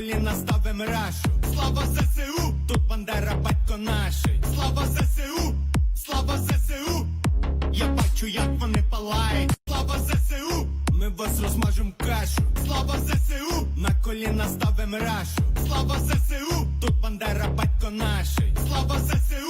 коліна ставим рашу. Слава ЗСУ, тут бандера, батько наший. Слава ЗСУ, слава ЗСУ. Я бачу, як вони палають. Слава ЗСУ, ми вас розмажем кашу. Слава ЗСУ, на коліна ставим рашу. Слава ЗСУ, тут бандера, батько наший. Слава ЗСУ,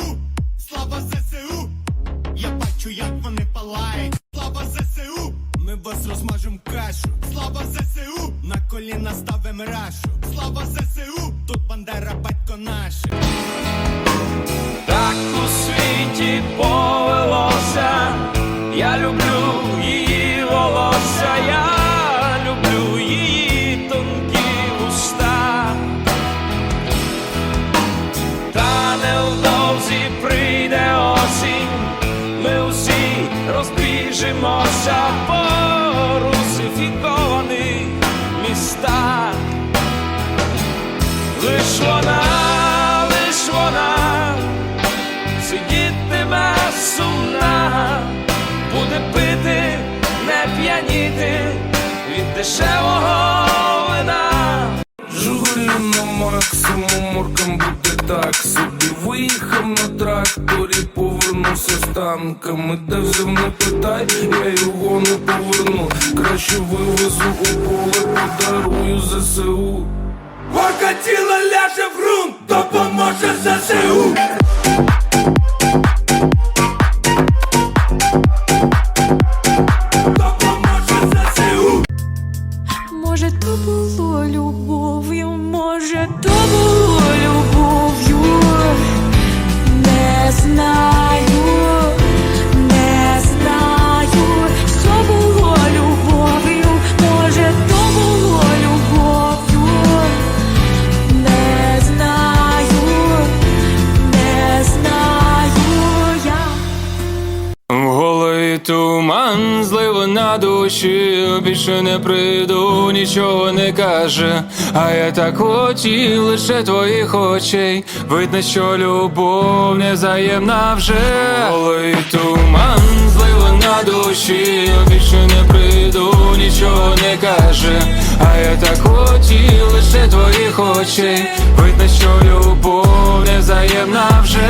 Слава ЗСУ, тут бандера, батько наший. Так у світі повелося, я люблю її волосся, я люблю її тонкі уста. Та невдовзі прийде осінь, ми усі розбіжимося Лиш вона, лиш вона сидітиме сумна, буде пити, не п'яніти від дешевого вина. Жигулі на максимум, моркам буде так. Собі Виїхав на тракторі, повернувся з танками. Де взяв не питай, я його не поверну. Краще вивезу у поле, подарую ЗСУ Горка тіла ляже в ЗСУ. Допоможе ЗСУ. Може, то було любов'ю, може, то було любов'ю, не знаю, Голові туман, зливо на душі, більше не прийду, нічого не каже. А я так хотів лише твоїх очей. Видно, що любов незаємна вже. Голові туман, зливо на душі, більше не прийду, нічого не каже. А я так хотів лише твоїх очей. Видно, що любов незаємна вже.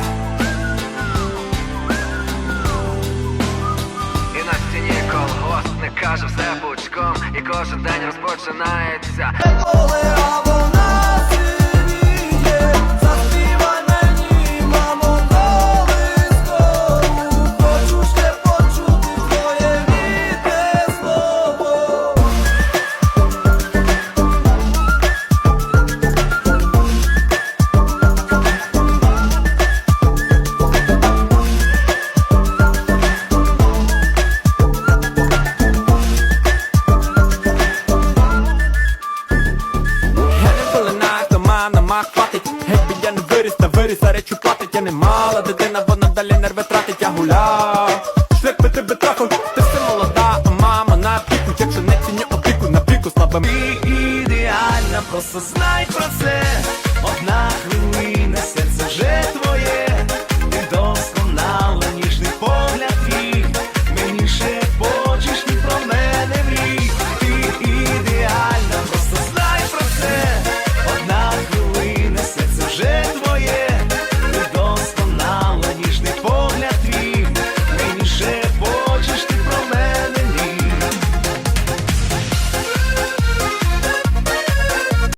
І кожен день розпочинається. мирі серед чупатить, я не мала. Дитина, вона далі нерви тратить, я гуляв. Шлях би тебе трафив, ти все молода, а мама на піку, якщо не ціню опіку, на піку слабим. Ти ідеальна, просто знай про це, одна хвилина серце вже